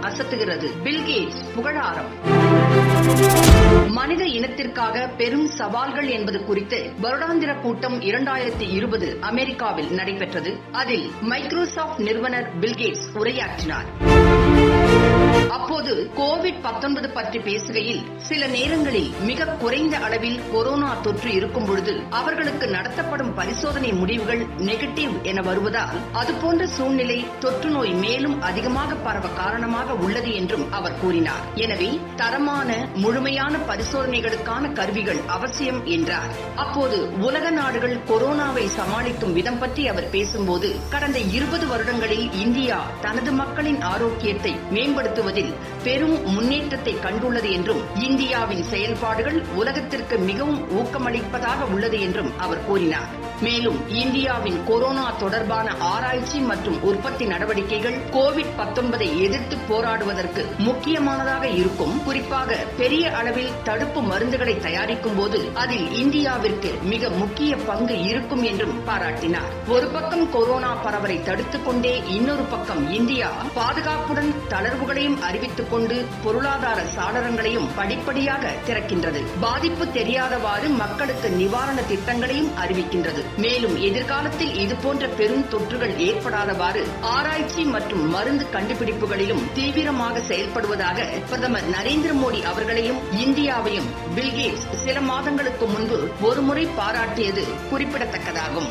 அசத்துகிறது. Bill Gates புகழாரம். மனித இனத்திற்காக பெரும் சவால்கள் என்பது குறித்து வருடாந்திர கூட்டம் இரண்டாயிரத்தி இருபது அமெரிக்காவில் நடைபெற்றது. அதில் மைக்ரோசாப்ட் நிறுவனர் பில்கேட்ஸ் உரையாற்றினார். அப்போது கோவிட் 19 பற்றி பேசுகையில் சில நேரங்களில் மிக குறைந்த அளவில் கொரோனா தொற்று இருக்கும் பொழுது அவர்களுக்கு நடத்தப்படும் பரிசோதனை முடிவுகள் நெகட்டிவ் என வருவதால் அதுபோன்ற சூழ்நிலை தொற்று நோய் மேலும் அதிகமாக பரவ காரணமாக உள்ளது என்றும் அவர் கூறினார். எனவே தரமான முழுமையான பரிசோதனைகளுக்கான கருவிகள் அவசியம் என்றார். அப்போது உலக நாடுகள் கொரோனாவை சமாளிக்கும் விதம் பற்றி அவர் பேசும்போது கடந்த இருபது வருடங்களில் இந்தியா தனது மக்களின் ஆரோக்கியத்தை மேம்படுத்துவதில் பெரும் முன்னேற்றத்தை கண்டுள்ளது என்றும் இந்தியாவின் செயல்பாடுகள் உலகத்திற்கு மிகவும் ஊக்கமளிப்பதாக உள்ளது என்றும் அவர் கூறினார். மேலும் இந்தியாவின் கொரோனா தொடர்பான ஆராய்ச்சி மற்றும் உற்பத்தி நடவடிக்கைகள் கோவிட் 19 எதிர்த்து போராடுவதற்கு முக்கியமானதாக இருக்கும். குறிப்பாக பெரிய அளவில் தடுப்பு மருந்துகளை தயாரிக்கும் போது அதில் இந்தியாவிற்கு மிக முக்கிய பங்கு இருக்கும் என்றும் பாராட்டினார். ஒரு பக்கம் கொரோனா பரவலை தடுத்துக் கொண்டே இன்னொரு பக்கம் இந்தியா பாதுகாப்புடன் தளர்வுகளையும் அறிவித்துக் கொண்டு பொருளாதார சாளரங்களையும் படிப்படியாக திறக்கின்றது. பாதிப்பு தெரியாதவாறு மக்களுக்கு நிவாரண திட்டங்களையும் அறிவிக்கின்றது. மேலும் எதிர்காலத்தில் இதுபோன்ற பெரும் தொற்றுகள் ஏற்படாதவாறு ஆராய்ச்சி மற்றும் மருந்து கண்டுபிடிப்புகளிலும் தீவிரமாக செயல்படுவதாக பிரதமர் நரேந்திர மோடி அவர்களையும் இந்தியாவையும் பில்கேட்ஸ் சில மாதங்களுக்கு முன்பு ஒருமுறை பாராட்டியது குறிப்பிடத்தக்கதாகும்.